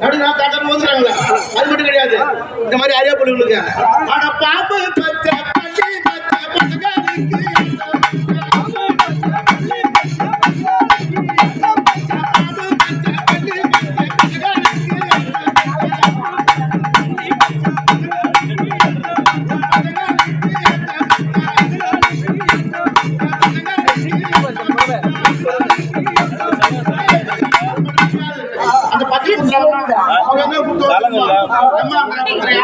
நடுநாள் தாட்டம் வந்துடுறாங்களே அது மட்டும் கிடையாது. இந்த மாதிரி அறியா பொண்ணுங்களுக்கு ஆனா பாம்பு பச்சை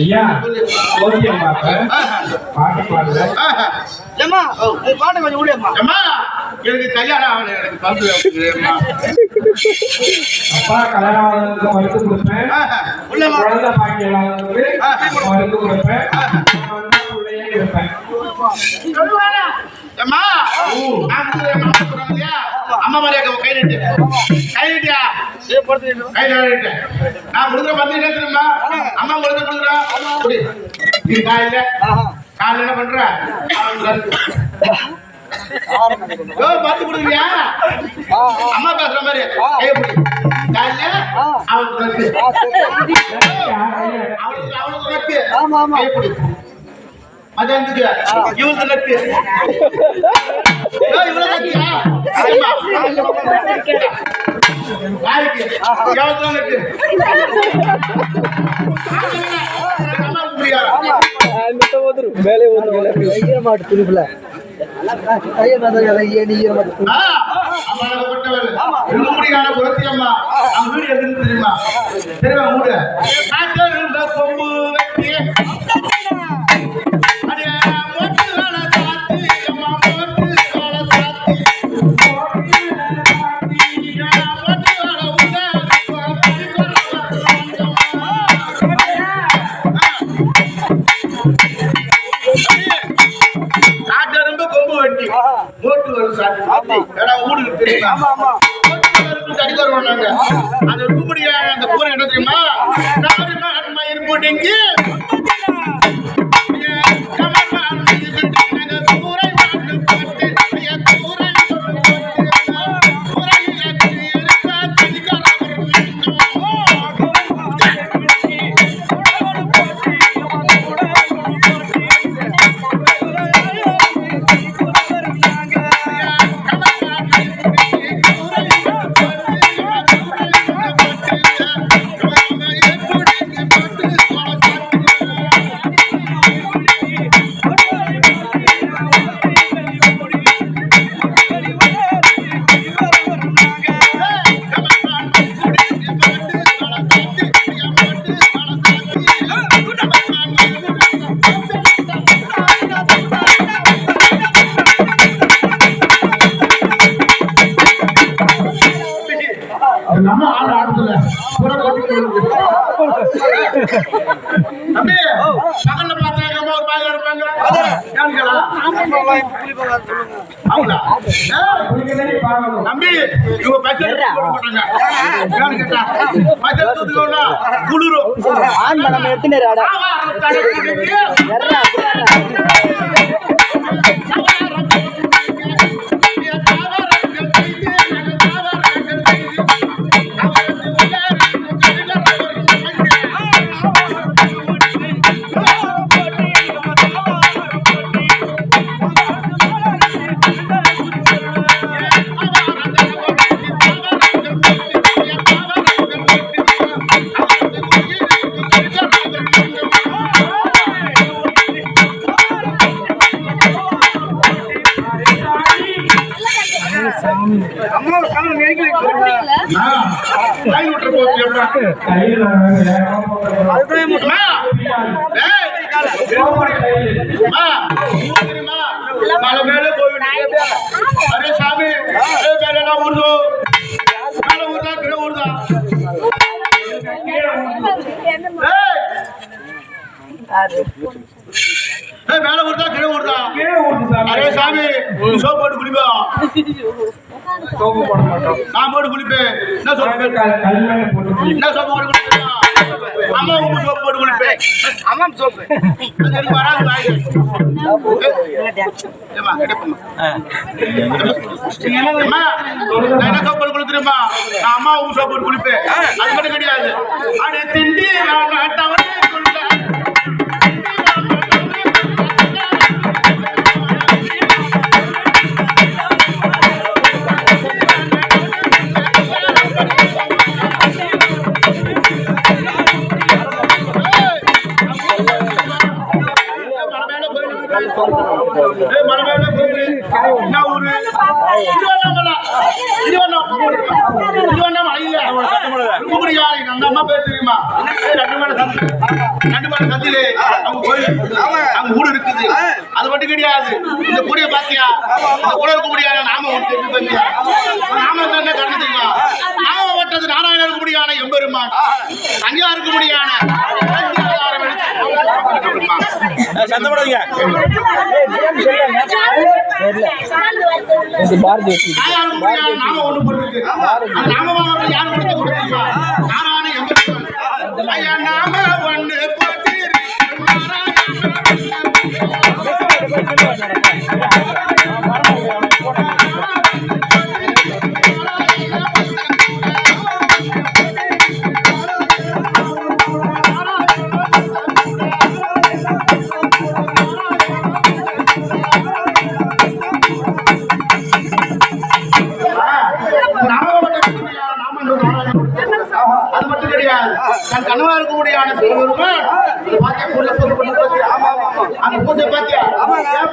ஐயா ஓவியமாக பாட்டு பாடுற ஏம்மா பாட்டு கொஞ்சம் விடுமா அம்மா எனக்கு கல்யாணம் ஆகல எனக்கு பந்து. அப்பா கல்யாணம் கொடுப்பேன். குழந்தை இல்லாதவங்களுக்கு மருந்து கொடுப்பேன். கொடுப்பேன் அம்மா அம்மா மாதிரியா கை நீட்டு. கை நீட்டியா? கை நீட்டு. நான் கொடுக்குற என்ன தெரியுமா? அம்மா கொடுத்து கொடுக்குறேன் குடி. இது காலையில. காலையில என்ன பண்ற? பந்து கொடுக்குறியா? அம்மா பேசுற மாதிரி. காலையில அவனுக்கு. அவனுக்கு அதான் இவங்க லக்கு மேலே ஓதுரு ஐயா மாட்டு திருப்பில ஐயா தெரியுமா? தடி தருவாங்க அந்த நம்ம ஆள் ஆடுதுல புற கொட்டி தம்பி பகல்ல பார்த்தாங்க ஒரு இருப்பாங்க? அவங்களா? தம்பி இவங்க குளிரும். ஆன் எடுத்துனே மலை மேல போய்விட்டு அரே சாமி வேற என்ன ஊருதோ? மேல ஊருதா, கீழே ஊருதா? மேல ஊருதா, கீழே ஊருதா? அரே சாமி சோப் போட்டு குளிப்பா சோப்பு போட மாட்டோம். நான் போட்டு குளிப்பேன் என்ன சோப்பு. என்ன சோப்பு போட்டு குளிப்பேன் அம்மா உப்பு சோப்பு போட்டு குளிப்பேன் அம்மாம் சோப்பு அது எனக்கு வராது. அம்மா, என்ன சோப்பு போட்டு குளிக்கிறேம்மா? நான் அம்மா உப்பு சோப்பு போட்டு குளிப்பேன் அது மட்டும் கிடையாது அட திண்டி நான் தவறுக்குள்ள மலை சந்தையிலே அவங்க கோயில். அவங்க ஊடு இருக்குது. அது மட்டும் கிடையாது. இந்த கொடியை பாத்தியா? இந்த கூட இருக்க முடியாத. நாம ஒன்று நாம என்ன காரணம் தெரியுமா? நாம வட்டது நாராயண இருக்க முடியான? எம்பெருமான். அங்கேயா இருக்க இது பாரதி முடியாத நாம ஒண்ணு போட்டுருக்கு. அந்த நாமமா வந்து யாரு கொடுத்த கொடுத்தீங்களா? நாராயண எம்பெருமான். கிடையாது தன் கனவா இருக்க முடியாத. சிவபெருமான் பாத்தியா பூஜை பூஜை பண்ணி பாத்தியா அந்த பூஜை பாத்தியா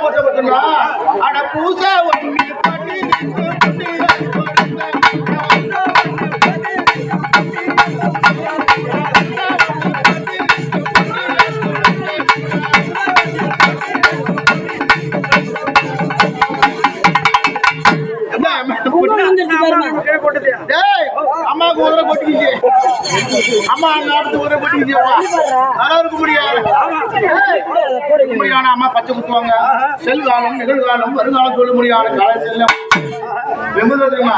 பூஜை பண்ணுறா அட பூஜை ஒண்ணு பண்ணி அம்மா நாட்டு உதர கொட்டிக்கிச்சு இருக்க முடியாது? முடியான அம்மா பச்சை குத்துவாங்க. செல்காலம் நிகழ்காலம் வருங்காலம் சொல்ல முடியாது காலத்தில். தெரியுமா?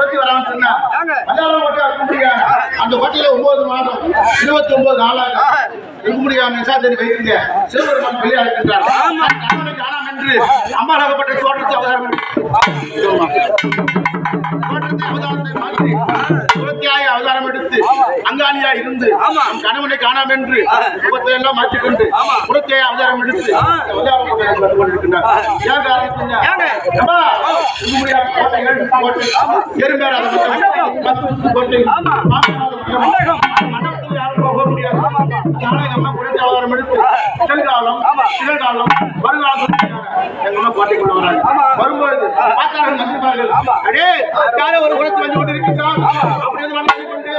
அந்த குரத்தி வரான்னு சொன்னா கும்பிடியான அந்த கோட்டையில ஒன்பது மாதம் இருபத்தி ஒன்பது நாளாக கும்பிடியான நிசாச்சரி வைத்தீங்க சிவபெருமான் வெளியே அழைக்கின்றார். கணவனை காணாம் என்று அம்மாளாகப்பட்ட தோற்றத்தை அவதாரம் தோற்றத்தை அவதாரத்தை மாற்றி அவதாரம் எடுத்து அங்காளியா இருந்து கணவனை காணாம் என்று முகத்தை எல்லாம் மாற்றிக்கொண்டு குரத்தியாய அவதாரம் எடுத்து போக முடியாது. அவதாரம் எடுத்து நிகழ்காலம் வருங்காலம் எங்க அம்மா கோட்டைக்குள்ள வராங்க. வரும்பொழுது பார்த்தார்கள் அடே யாரோ ஒரு குளத்து வந்து கொண்டு இருக்கின்றான் அப்படி வந்து கொண்டு.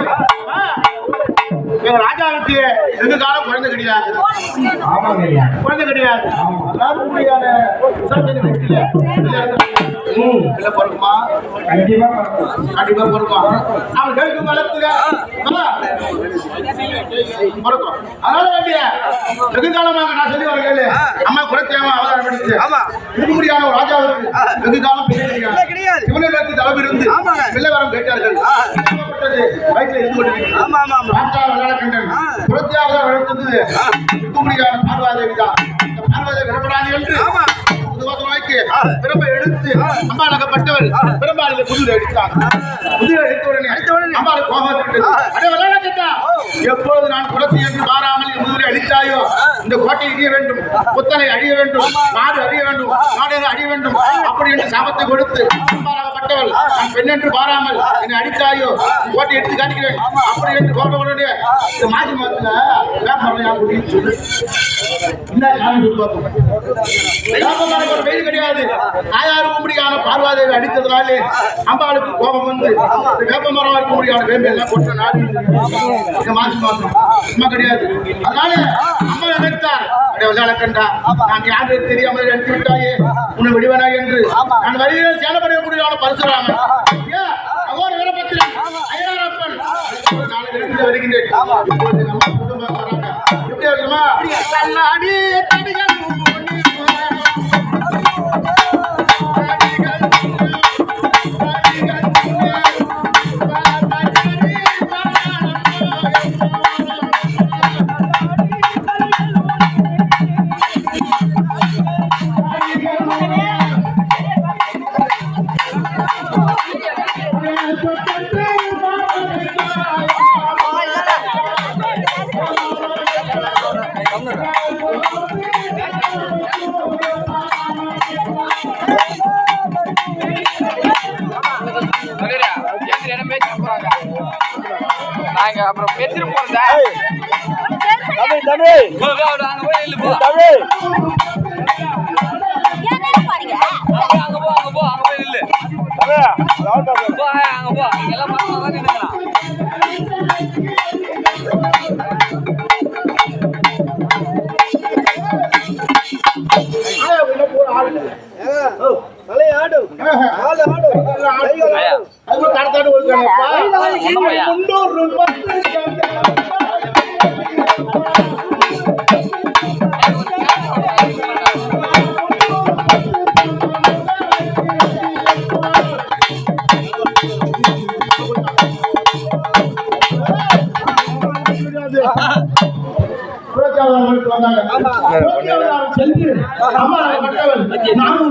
ராஜாவுக்கு வெகு காலம் குழந்தை கிடையாது? குழந்தை கிடையாது. அதாவது இப்படியான விசாரணை வீட்டுல கண்டிப்பா பார்ப்போம். கண்டிப்பா பிறக்கும் அவன் கேட்கும் காலத்துல ஆமா, பிறக்கும். அதனால வேண்டிய வெகு காலமாக நான் சொல்லி வர கேளு. அம்மா குலத்தேவன் எடுத்து திருமுடியான ஒரு ராஜாவுக்கு வெகு காலம் கிடையாது. சிவனிடத்து தளம் இருந்து பிள்ளை வரம் கேட்டார்கள். வயிற்றுல இருந்து கொண்டிருக்கிறது. குலத்தேவன் வளர்த்தது திருமுடியான பார்வாதேவி தான் இந்த பார்வாதேவி விடப்படாது என்று பிரம்ப எடுத்து அம்பாளகப்பட்டவள் பிரம்பாளுக்கு புதிர் அடித்தார். புதிர் அடித்த உடனே அம்பாளுக்கு கோபம் எப்பொழுது நான் குலத்தை என்று மாறாமல் முதிரை அடித்தாயோ? இந்த கோட்டை இடிய வேண்டும் புத்தனை அழிய வேண்டும் நாடு அழிய வேண்டும் நாடு அழிய வேண்டும். அப்படி என்று சாபத்தை கொடுத்து அம்பாளகப்பட்டவள் நான் பெண் என்று பாராமல் என்னை அடித்தாயோ கோட்டை எடுத்து காட்டுகிறேன். அப்படி என்று கோட்டை உடனே இந்த மாசி மாதத்துல வேப்பமரம் அப்படின்னு என்ன காரணம் சொல்லி ஒரு கிடையாது. ஆயாரும் பார்வாதேவி அடித்ததுனாலே அம்பாளுக்கு கோபம் வந்து வேப்ப மரம் இருக்க முடியாத வேம்பு எல்லாம் கொட்ட நாடு. மாசி மாசம் சும்மா கிடையாது. அதனால அம்மா நினைத்தார் அடே நான் யாரு தெரியாமல் எடுத்து விட்டாயே. உன்னை விடுவனா என்று. நான் வருகிறேன் சேனப்படைய பரிசுராமன் அகோர வீரபத்திரன் ஐயாரப்பன் நாளை எடுத்து வருகின்றேன். எப்படி வருமா தடிகள் நாங்க அப்புறம் பேசிட்டு போறதா தமிழ் தமிழ். தமிழ் அங்க போ எல்லாம் பசங்க நின்னுக்கிறான். ஐயா அதுக்கு கடத்தாடு பையா முன்னூறு ரூபாய் வந்தாங்க. நாங்கள் நானூறு